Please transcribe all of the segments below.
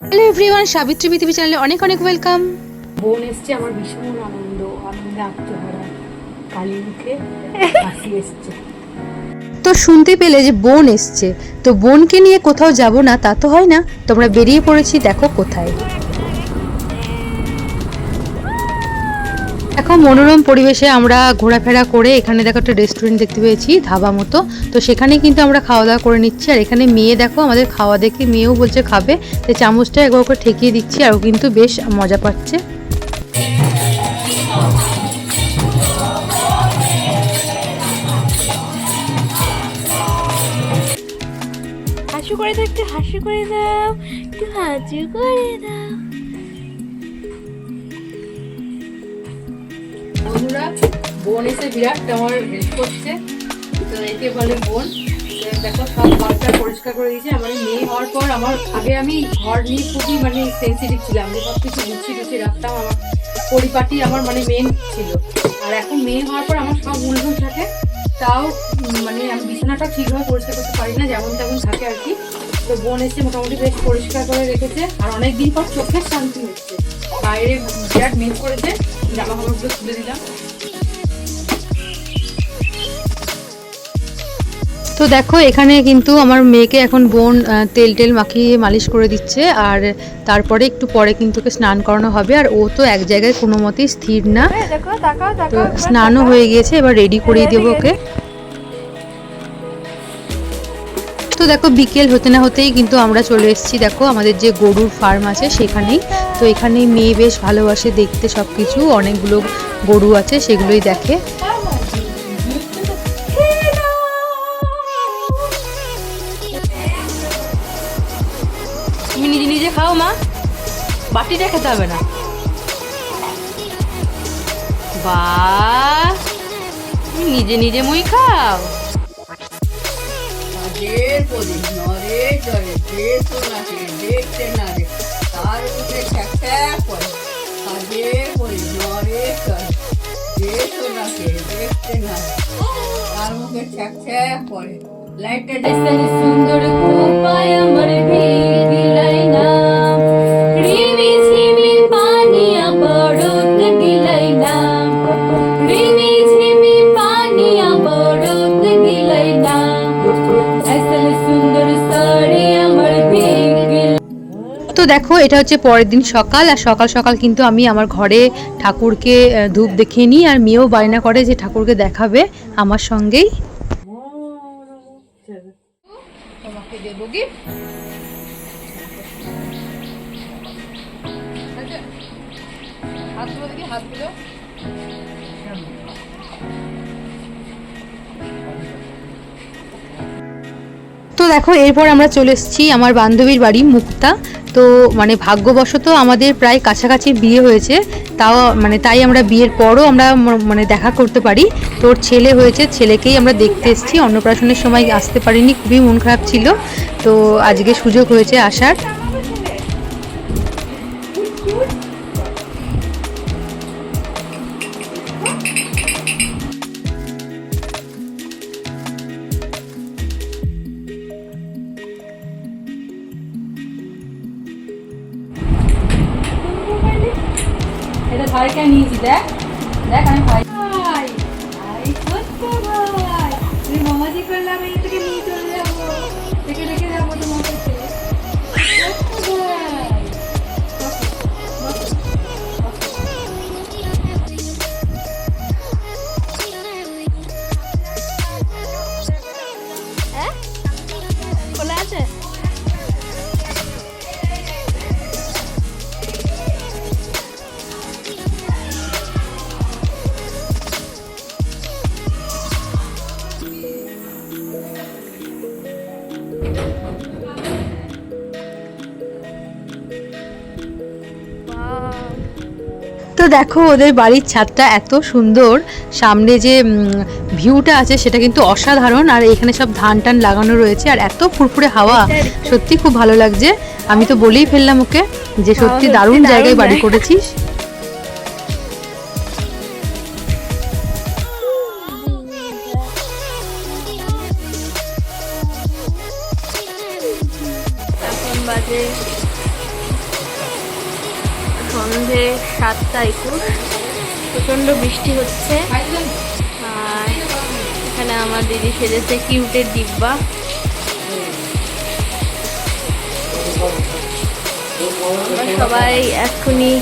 Hello everyone Savitri পৃথিবী চ্যানেলে অনেক অনেক ওয়েলকাম বোন এসছে আমার ভীষণ আনন্দ। আনন্দে আত্মহারা কালী মুখে হাসি এসছে। তো শুনতে পেলে যে বোন এসছে। তো বোনকে নিয়ে কোথাও যাব না তা তো হয় না। তোমরা বেরিয়ে পড়েছি দেখো কোথায়। দেখো মনোরম পরিবেশে আমরা ঘোরাফেরা করে এখানে দেখো একটা রেস্টুরেন্ট দেখতে পেয়েছি, ধাবা মতো। তো সেখানে কিন্তু আমরা খাওয়া দাওয়া করে নিচ্ছি। আর এখানে মেয়ে দেখো, আমাদের খাওয়া দেখে মেয়েও বলছে খাবে। তো চামচটা একবার করে ঠেকিয়ে দিচ্ছি, আর কিন্তু বেশ মজা পাচ্ছে। হাসু করে একটু হাসু করে দাও হাসু করে দাও বন্ধুরা, বোন এসে বিরাট আমার হেল্প করছে। তো একে বলে বোন। দেখো, সব ঘরটা পরিষ্কার করে দিয়েছে। আমার মেয়ে হওয়ার পর আমার, আগে আমি ঘর নিয়ে খুবই মানে সেন্সিটিভ ছিলাম। যে সব কিছু গুছিয়ে গুছিয়ে রাখতাম। আমার পরিপাটি আমার মানে মেন ছিল। আর এখন মেয়ে হওয়ার পর আমার সব উলঝন থাকে। তাও মানে আমি বিছানাটা ঠিকভাবে পরিষ্কার করতে পারি না, যেমন তেমন থাকে আর কি। তো বোন এসে মোটামুটি বেশ পরিষ্কার করে রেখেছে। আর অনেক দিন পর চোখের শান্তি হচ্ছে। বাইরে বিরাট মেঘ করেছে জামা কাপড়গুলো তুলে দিলাম। তো দেখো এখানে কিন্তু আমার মেয়েকে এখন বোন তেল টেল মাখিয়ে মালিশ করে দিচ্ছে আর তারপরে একটু পরে কিন্তু ওকে স্নান করানো হবে আর ও তো এক জায়গায় কোনো মতেই স্থির না। তো স্নানও হয়ে গিয়েছে এবার রেডি করিয়ে দেবো ওকে। তো দেখো বিকেল হতে না হতেই কিন্তু আমরা চলে এসেছি, দেখো আমাদের যে গরুর ফার্ম আছে সেখানেই। তো এখানে মেয়ে বেশ ভালোবাসে দেখতে সব কিছু অনেকগুলো গরু আছে সেগুলোই দেখে। তুমি নিজে নিজে খাও মা। বাটিটা খেতে হবে না। বা নিজে নিজে মই খাও। প্রদীপ নরে চরে যে সোনাকে দেখতে না রে। তার ঠ্যাক ঠ্যাক করে, কাজে করিস নরে চরে যে সোনাকে দেখতে না তার মুখে ঠ্যাক করে। লাইটটা এসের সুন্দর খোপায় আমার ভিড়। দেখো, এটা হচ্ছে পরের দিন সকাল, আর সকাল সকাল কিন্তু আমি আমার ঘরে ঠাকুরকে ধূপ দেখিয়ে নিই, আর মেয়েও বায়না করে যে ঠাকুরকে দেখাবে আমার সঙ্গেই। দেখি তো দেখো, এরপর আমরা চলে এসেছি আমার বান্ধবীর বাড়ি মুক্তা। তো মানে ভাগ্যবশত আমাদের প্রায় কাছাকাছি বিয়ে হয়েছে, তাও মানে তাই আমরা বিয়ের পরও আমরা মানে দেখা করতে পারি। তোর ছেলে হয়েছে, ছেলেকেই আমরা দেখতে এসেছি। অন্নপ্রাশনের সময় আসতে পারিনি, খুবই মন খারাপ ছিল। তো আজকে সুযোগ হয়েছে আসার। ভাইকে নিয়েছি দেখ। দেখ আমি ভাই ভাই ভাই। তুমি মামাজি করলে আমি এটাকে নিয়ে চলে যাব। দেখে দেখে যাব তোমার কাছে ভাই। তো দেখো ওদের বাড়ির ছাদটা এত সুন্দর। সামনে যে ভিউটা আছে সেটা কিন্তু অসাধারণ। আর এখানে সব ধান টান লাগানো রয়েছে আর এত ফুরফুরে হাওয়া। সত্যি খুব ভালো লাগছে। আমি তো বলেই ফেললাম ওকে যে সত্যি দারুণ জায়গায় বাড়ি করেছিস। সন্ধে সাতটা একুশ। প্রচণ্ড বৃষ্টি হচ্ছে। আর এখানে আমার দিদি সেজেছে কিউটের ডিব্বা। সবাই এক্ষুনি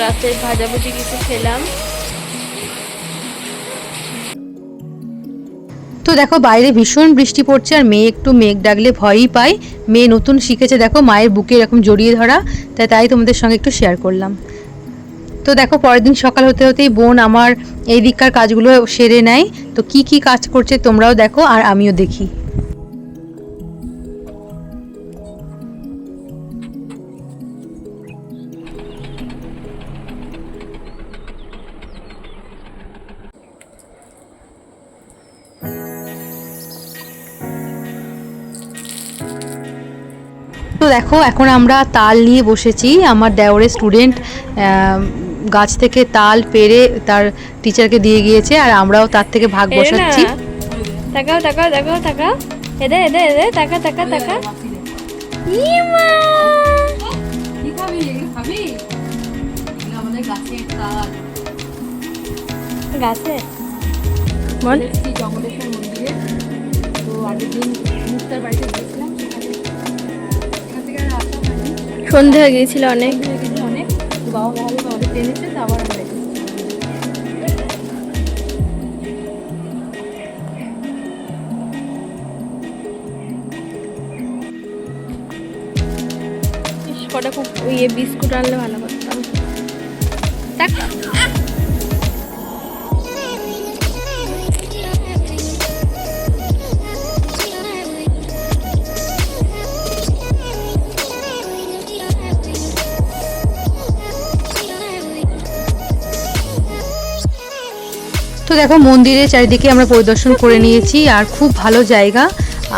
রাতে ভাজাভুজি কিছু খেলাম। তো দেখো, বাইরে ভীষণ বৃষ্টি পড়ছে আর মেয়ে একটু মেঘ ডাকলে ভয়ই পায়। মেয়ে নতুন শিখেছে, দেখো, মায়ের বুকে এরকম জড়িয়ে ধরা তাই তাই তোমাদের সঙ্গে একটু শেয়ার করলাম। তো দেখো, পরের দিন সকাল হতে হতেই বোন আমার এই দিককার কাজগুলো সেরে নেয়। তো কি কি কাজ করছে তোমরাও দেখো আর আমিও দেখি। তো দেখো এখন আমরা তাল নিয়ে বসেছি। আমার দেওরের স্টুডেন্ট গাছ থেকে তাল পেরে তার টিচারকে দিয়ে গিয়েছে আর আমরাও তার থেকে ভাগ বসাচ্ছি। তাকাও তাকাও তাকাও তাকাও। এদে এদে এদে তাকা তাকা তাকা। গাছে? মনে জঙ্গলেশ্বর মন্দিরে। তো আগের দিন মুক্তার বাড়িতে গিয়েছিলাম। সন্ধে হয়ে গিয়েছিল অনেক। অনেক বাবা কটা খুব ইয়ে বিস্কুট আনলে ভালো করতাম। টাকা দেখো মন্দিরের চারিদিকে আমরা পরিদর্শন করে নিয়েছি, আর খুব ভালো জায়গা।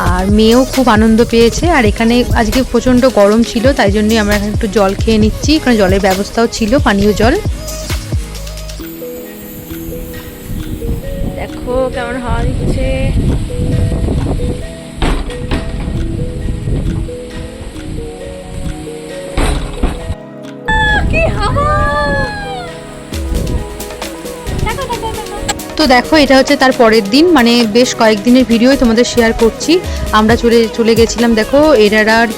আর মেয়েও খুব আনন্দ পেয়েছে, আর এখানে আজকে প্রচণ্ড গরম ছিল, তাই জন্যই আমরা এখানে একটু জল খেয়ে নিচ্ছি। এখানে জলের ব্যবস্থাও ছিল, পানীয় জল। দেখো কেমন তো দেখো, এটা হচ্ছে তার পরের দিন। মানে বেশ কয়েকদিনের ভিডিওই তোমাদের শেয়ার করছি। আমরা চলে চলে গেছিলাম, দেখো এরার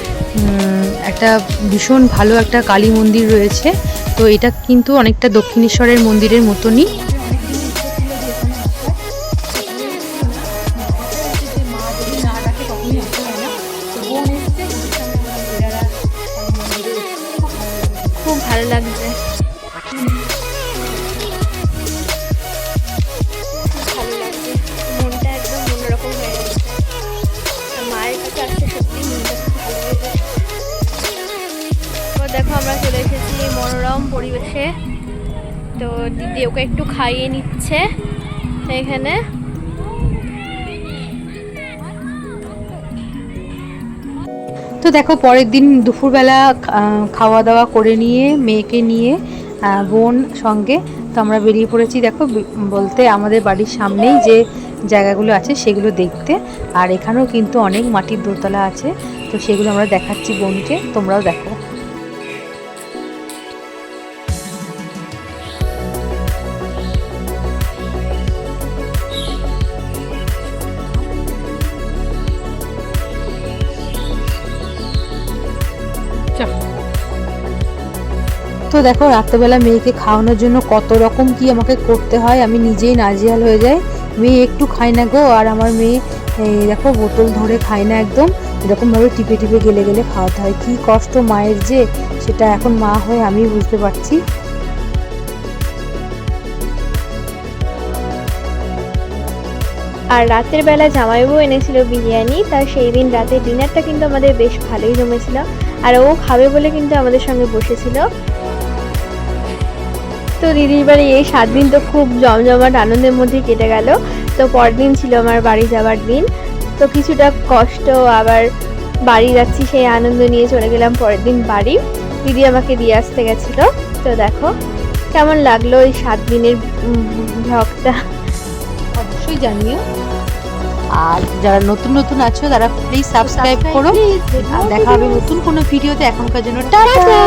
একটা ভীষণ ভালো একটা কালী মন্দির রয়েছে। তো এটা কিন্তু অনেকটা দক্ষিণেশ্বরের মন্দিরের মতনই। দেখো আমরা চলে এসেছি মনোরম পরিবেশে। তো দিদি ওকে একটু খাইয়ে নিচ্ছে এখানে। তো দেখো, পরের দিন দুপুরবেলা খাওয়া দাওয়া করে নিয়ে, মেয়েকে নিয়ে বোন সঙ্গে তো আমরা বেরিয়ে পড়েছি দেখো বলতে আমাদের বাড়ির সামনেই যে জায়গাগুলো আছে সেগুলো দেখতে। আর এখানেও কিন্তু অনেক মাটির দোতলা আছে, তো সেগুলো আমরা দেখাচ্ছি বোনকে, তোমরাও দেখো। দেখো, রাত্রেবেলা মেয়েকে খাওয়ানোর জন্য কত রকম কি আমাকে করতে হয়, আমি নিজেই নাজিয়াল হয়ে যাই। মেয়ে একটু খায় না গো, আর আমার মেয়ে দেখো, বোতল ধরে খায় না একদম। এরকমভাবে টিপে টিপে গেলে গেলে খাওয়াতে হয়। কি কষ্ট মায়ের যে, সেটা এখন মা হয়ে আমি বুঝতে পারছি। আর রাতের বেলা জামাইবাবু এনেছিল বিরিয়ানি, তার সেই দিন রাতের ডিনারটা কিন্তু আমাদের বেশ ভালোই জমেছিল। আর ও খাবে বলে কিন্তু আমাদের সঙ্গে বসেছিল। তো দিদির বাড়ি এই সাত দিন তো খুব জমজমাট আনন্দের মধ্যে কেটে গেল। তো পরের দিন ছিল আমার বাড়ি যাওয়ার দিন। তো কিছুটা কষ্ট আবার বাড়ি যাচ্ছি সেই আনন্দ নিয়ে চলে গেলাম পরের দিন বাড়ি। দিদি আমাকে দিয়ে আসতে গেছিল। তো দেখো কেমন লাগল এই সাত দিনের ভ্লগটা? অবশ্যই জানিও। আর যারা নতুন নতুন আছো তারা প্লিজ সাবস্ক্রাইব করো। আর দেখা হবে নতুন কোনো ভিডিওতে এখনকার জন্য টাটা!